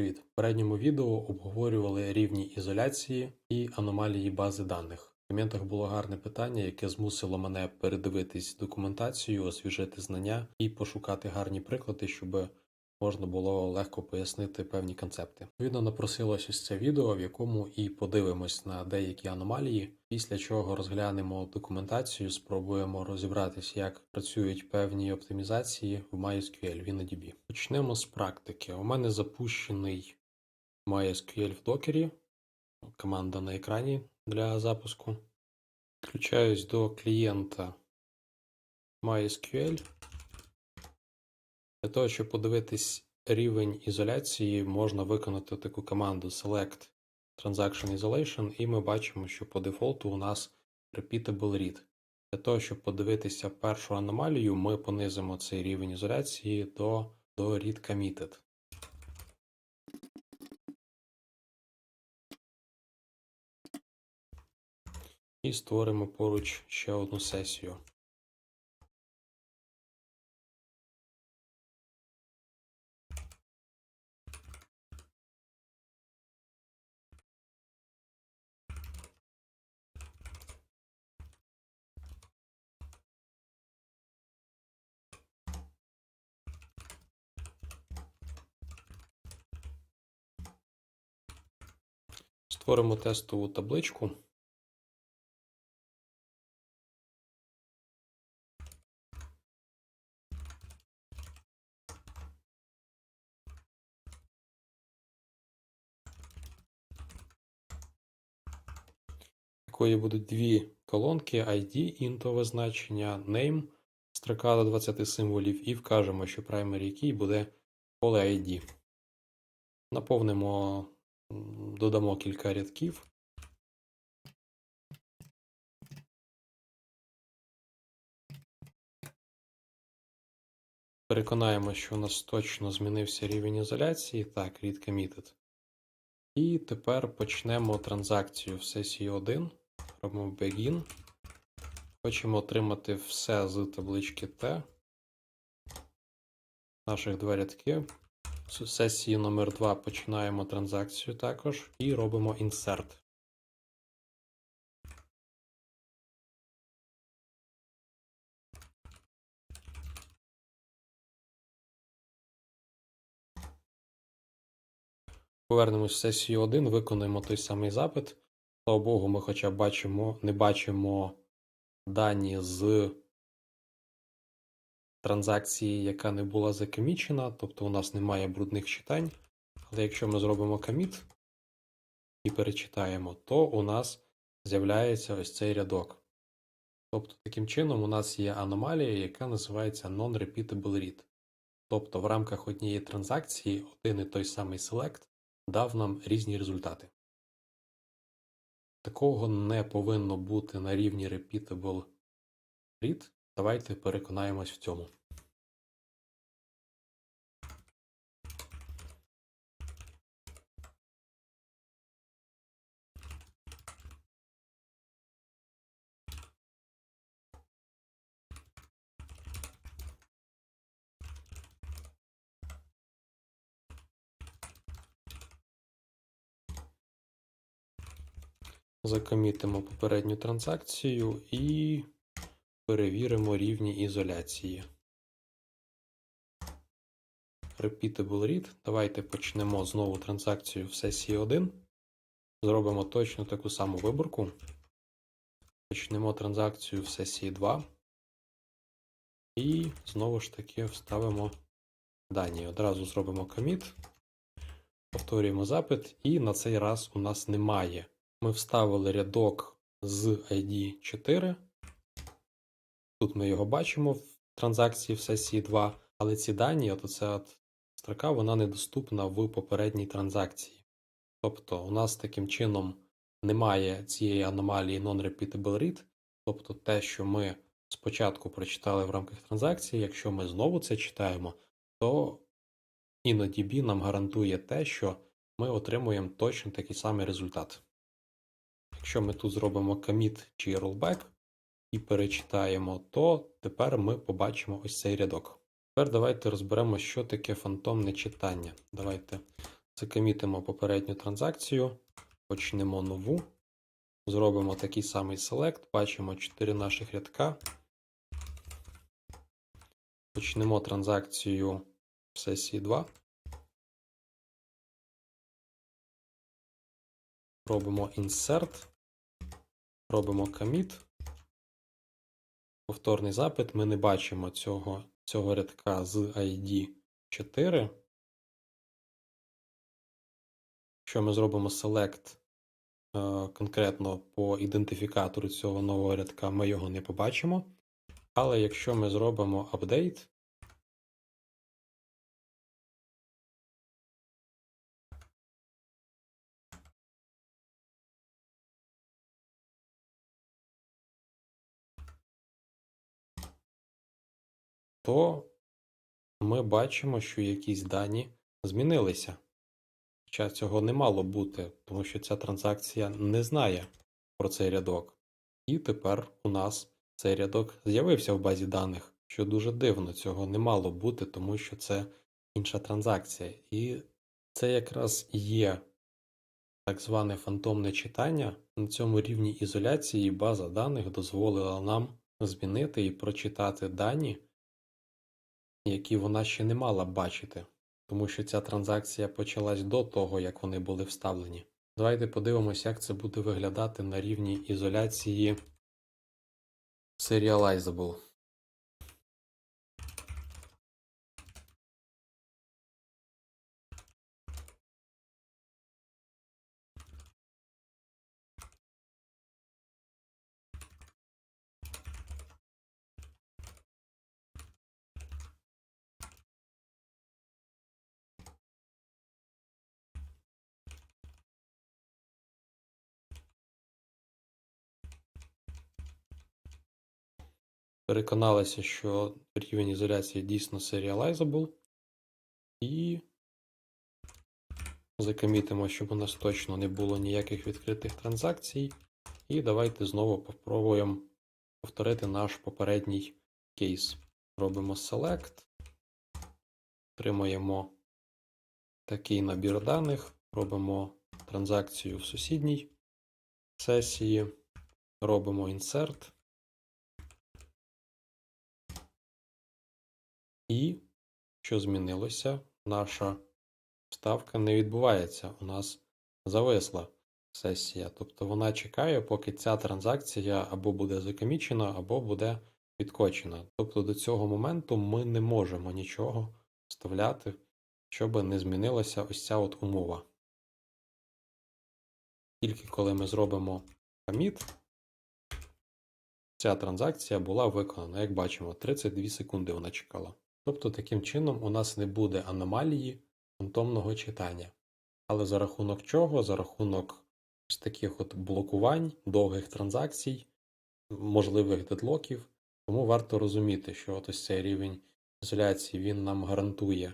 Привіт! В передньому відео обговорювали рівні ізоляції і аномалії бази даних. В коментах було гарне питання, яке змусило мене передивитись документацію, освіжити знання і пошукати гарні приклади, щоб можна було легко пояснити певні концепти. Відповідно, напросилось ось це відео, в якому і подивимось на деякі аномалії, після чого розглянемо документацію, спробуємо розібратись, як працюють певні оптимізації в MySQL в. Почнемо з практики. У мене запущений MySQL в докері, команда на екрані для запуску. Включаюсь до клієнта MySQL. Для того, щоб подивитись рівень ізоляції, можна виконати таку команду Select Transaction Isolation, і ми бачимо, що по дефолту у нас Repeatable Read. Для того, щоб подивитися першу аномалію, ми понизимо цей рівень ізоляції до, до Read Committed. І створимо поруч ще одну сесію. Створимо тестову табличку. якої будуть дві колонки ID, інтове значення, name, строка до 20 символів, і вкажемо, що primary key буде поле ID. Наповнимо, додамо кілька рядків. Переконаємо, що у нас точно змінився рівень ізоляції. Так, read committed. І тепер почнемо транзакцію в сесії 1. Робимо begin. Хочемо отримати все з таблички T. Наших два рядки. Сесії номер 2 починаємо транзакцію також і робимо insert. Повернемось в сесію 1, виконуємо той самий запит. Слава Богу, ми хоча бачимо, не бачимо дані з транзакції, яка не була закомічена, тобто у нас немає брудних читань. Але якщо ми зробимо коміт і перечитаємо, то у нас з'являється ось цей рядок. Тобто, таким чином, у нас є аномалія, яка називається Non-Repeatable Read. Тобто, в рамках однієї транзакції один і той самий select дав нам різні результати. Такого не повинно бути на рівні Repeatable Read. Давайте переконаємось в цьому. Закомітимо попередню транзакцію і перевіримо рівні ізоляції. Repeatable read. Давайте почнемо знову транзакцію в сесії 1. Зробимо точно таку саму виборку. Почнемо транзакцію в сесії 2. І знову ж таки вставимо дані. Одразу зробимо commit. Повторюємо запит, і на цей раз у нас немає. Ми вставили рядок з ID 4. Тут ми його бачимо в транзакції в сесії 2, але ці дані, от оця строка, вона недоступна в попередній транзакції. Тобто, у нас таким чином немає цієї аномалії non-repeatable read, тобто те, що ми спочатку прочитали в рамках транзакції, якщо ми знову це читаємо, то InnoDB нам гарантує те, що ми отримуємо точно такий самий результат. Якщо ми тут зробимо commit чи rollback і перечитаємо, то тепер ми побачимо ось цей рядок. Тепер давайте розберемо, що таке фантомне читання. Давайте Закомітимо попередню транзакцію, почнемо нову. Зробимо такий самий селект, бачимо 4 наших рядка. Почнемо транзакцію в сесії 2. Робимо insert, робимо commit. Повторний запит. Ми не бачимо цього, цього рядка з ID 4. Якщо ми зробимо select е, конкретно по ідентифікатору цього нового рядка, ми його не побачимо. Але якщо ми зробимо update, то ми бачимо, що якісь дані змінилися. Хоча цього не мало бути, тому що ця транзакція не знає про цей рядок. І тепер у нас цей рядок з'явився в базі даних, що дуже дивно, цього не мало бути, тому що це інша транзакція. І це якраз є так зване фантомне читання. На цьому рівні ізоляції база даних дозволила нам змінити і прочитати дані, які вона ще не мала бачити, тому що ця транзакція почалась до того, як вони були вставлені. Давайте подивимось, як це буде виглядати на рівні ізоляції Serializable. Переконалися, що рівень ізоляції дійсно serializable. І закомітимо, щоб у нас точно не було ніяких відкритих транзакцій. І давайте знову попробуємо повторити наш попередній кейс. Робимо select, отримуємо такий набір даних, робимо транзакцію в сусідній сесії, робимо insert. І що змінилося? Наша вставка не відбувається. У нас зависла сесія. Тобто вона чекає, поки ця транзакція або буде закомічена, або буде відкочена. Тобто до цього моменту ми не можемо нічого вставляти, щоб не змінилася ось ця от умова. Тільки коли ми зробимо commit, ця транзакція була виконана. Як бачимо, 32 секунди вона чекала. Тобто, таким чином у нас не буде аномалії фантомного читання. Але за рахунок чого? За рахунок ось таких от блокувань, довгих транзакцій, можливих дедлоків. Тому варто розуміти, що от ось цей рівень ізоляції він нам гарантує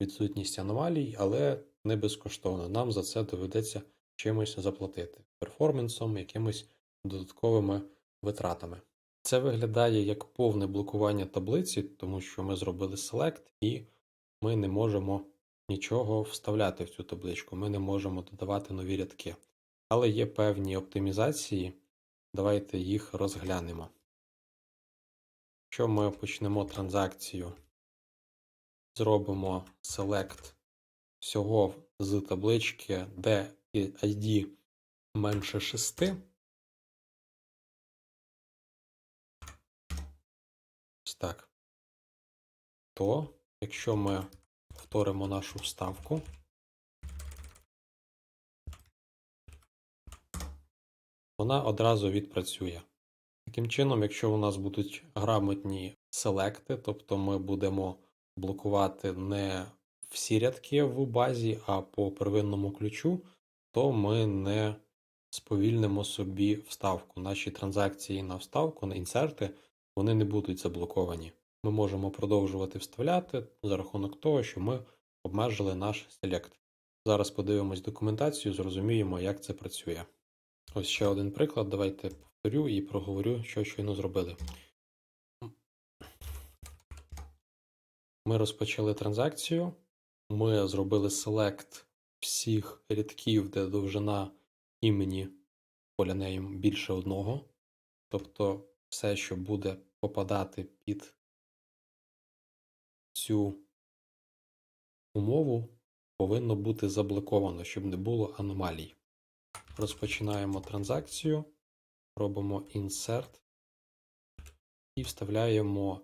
відсутність аномалій, але не безкоштовно. Нам за це доведеться чимось заплатити перформансом, якимись додатковими витратами. Це виглядає як повне блокування таблиці, тому що ми зробили select і ми не можемо нічого вставляти в цю табличку, ми не можемо додавати нові рядки. Але є певні оптимізації, давайте їх розглянемо. Якщо ми почнемо транзакцію, зробимо select всього з таблички, де ID менше 6. Так. То, якщо ми повторимо нашу вставку, вона одразу відпрацює. Таким чином, якщо у нас будуть грамотні селекти, тобто ми будемо блокувати не всі рядки в базі, а по первинному ключу, то ми не сповільнимо собі вставку. Наші транзакції на вставку, на інсерти, вони не будуть заблоковані. Ми можемо продовжувати вставляти за рахунок того, що ми обмежили наш селект. Зараз подивимось документацію, зрозуміємо, як це працює. Ось ще один приклад. Давайте повторю і проговорю, що щойно зробили. Ми розпочали транзакцію. Ми зробили select всіх рядків, де довжина імені поля name більше одного. Тобто все, що буде попадати під цю умову, повинно бути заблоковано, щоб не було аномалій. Розпочинаємо транзакцію, робимо insert і вставляємо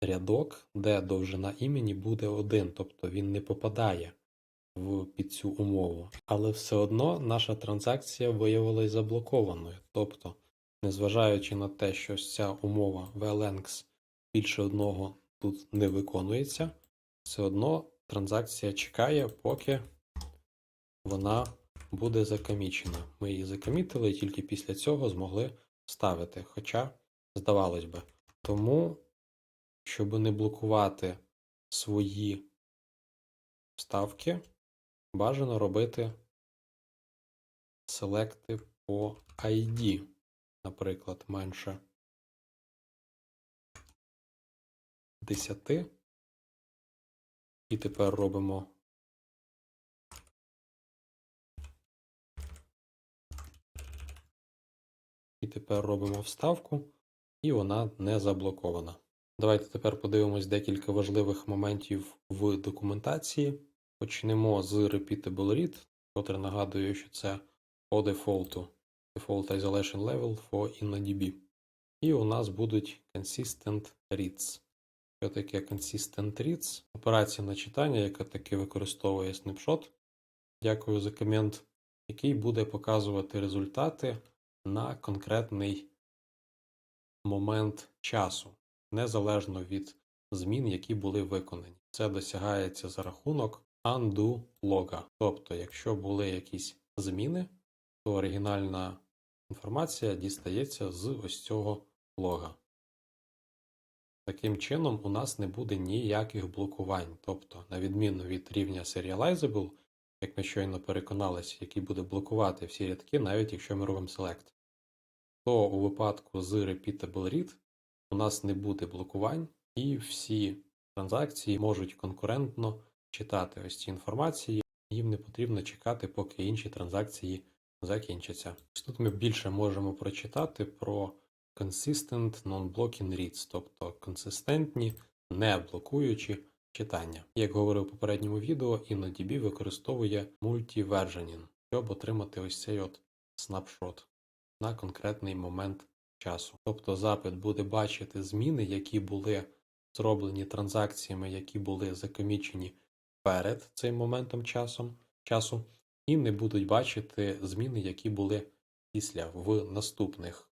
рядок, де довжина імені буде 1, тобто він не попадає в під цю умову. Але все одно наша транзакція виявилась заблокованою. Тобто, незважаючи на те, що ця умова VLNX більше одного тут не виконується, все одно транзакція чекає, поки вона буде закомічена. Ми її закомітили і тільки після цього змогли вставити. Хоча, здавалось би. Тому, щоб не блокувати свої вставки, бажано робити селекти по ID, наприклад, менше 10. І тепер робимо І тепер робимо вставку, і вона не заблокована. Давайте тепер подивимось декілька важливих моментів в документації. Почнемо з Repeatable Read, котре нагадує, що це по дефолту Default Isolation Level for InnoDB. І у нас будуть Consistent Reads. Що таке Consistent Reads? Операція на читання, яка таки використовує snapshot. Дякую за комент, який буде показувати результати на конкретний момент часу, незалежно від змін, які були виконані. Це досягається за рахунок undo лога. Тобто, якщо були якісь зміни, то оригінальна інформація дістається з ось цього лога. Таким чином, у нас не буде ніяких блокувань. Тобто, на відміну від рівня Serializable, як ми щойно переконалися, який буде блокувати всі рядки, навіть якщо ми робимо Select, то у випадку з Repeatable Read у нас не буде блокувань, і всі транзакції можуть конкурентно читати ось ці інформації, їм не потрібно чекати, поки інші транзакції закінчаться. Ось Тут ми більше можемо прочитати про Consistent Non-Blocking Reads, тобто консистентні, не блокуючі читання. Як говорив у попередньому відео, InnoDB використовує multi-versioning, щоб отримати ось цей от снапшот на конкретний момент часу. Тобто запит буде бачити зміни, які були зроблені транзакціями, які були закомічені перед цим моментом часом, часу, і не будуть бачити зміни, які були після в наступних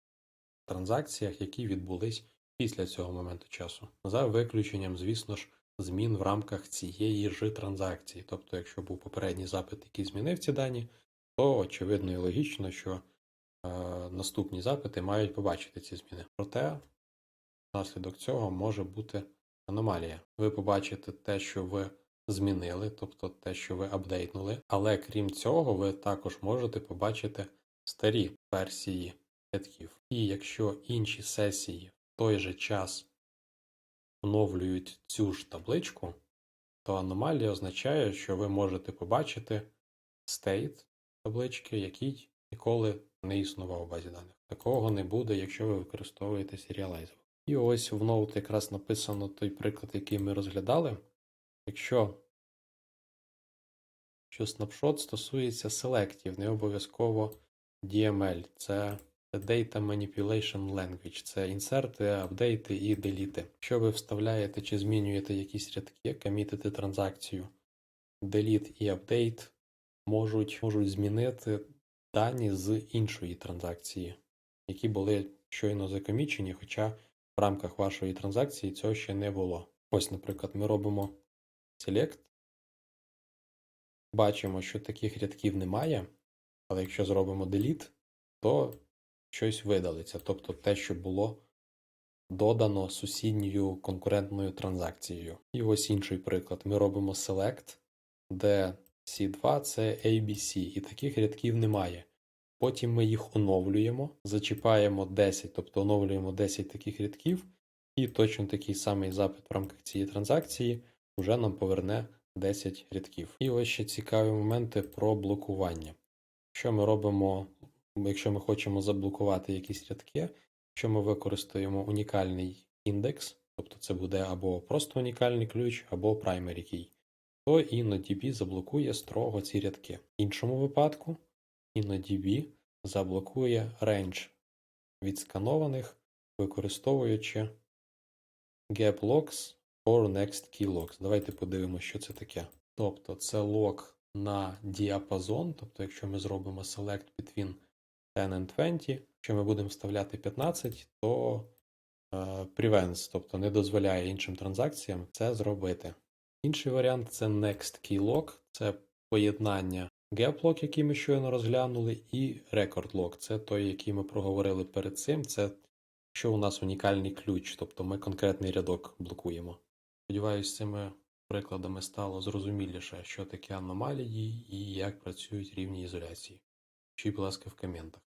транзакціях, які відбулись після цього моменту часу. За виключенням, звісно ж, змін в рамках цієї ж транзакції. Тобто, якщо був попередній запит, який змінив ці дані, то очевидно і логічно, що е, наступні запити мають побачити ці зміни. Проте, внаслідок цього може бути аномалія. Ви побачите те, що ви змінили, тобто те, що ви апдейтнули, але крім цього, ви також можете побачити старі версії рядків. І якщо інші сесії в той же час оновлюють цю ж табличку, то аномалія означає, що ви можете побачити state таблички, який ніколи не існував у базі даних. Такого не буде, якщо ви використовуєте Serializer. І ось в ноут якраз написано той приклад, який ми розглядали. Якщо що снапшот стосується селектів, не обов'язково DML. Це Data Manipulation Language. Це інсерти, апдейти і деліти. Якщо ви вставляєте чи змінюєте якісь рядки, комітите транзакцію, delete і update можуть, можуть змінити дані з іншої транзакції, які були щойно закомічені, хоча в рамках вашої транзакції цього ще не було. Ось, наприклад, ми робимо Select. Бачимо, що таких рядків немає, але якщо зробимо delete, то щось видалиться, тобто те, що було додано сусідньою конкурентною транзакцією. І ось інший приклад. Ми робимо select, де C2 це ABC, і таких рядків немає. Потім ми їх оновлюємо, зачіпаємо 10, тобто оновлюємо 10 таких рядків, і точно такий самий запит в рамках цієї транзакції вже нам поверне 10 рядків. І ось ще цікаві моменти про блокування. Що ми робимо, якщо ми хочемо заблокувати якісь рядки, якщо ми використаємо унікальний індекс, тобто це буде або просто унікальний ключ, або primary key, то InnoDB заблокує строго ці рядки. В іншому випадку InnoDB заблокує range відсканованих, використовуючи gaplocks or next key locks. Давайте подивимося, що це таке. Тобто це лок на діапазон, тобто якщо ми зробимо select between 10 and 20, якщо ми будемо вставляти 15, то е, prevents, тобто не дозволяє іншим транзакціям це зробити. Інший варіант це next key lock, це поєднання gap lock, який ми щойно розглянули, і record lock, це той, який ми проговорили перед цим. Це якщо у нас унікальний ключ, тобто ми конкретний рядок блокуємо. Сподіваюсь, цими прикладами стало зрозуміліше, що таке аномалії і як працюють рівні ізоляції. Пишіть, будь ласка, в коментах.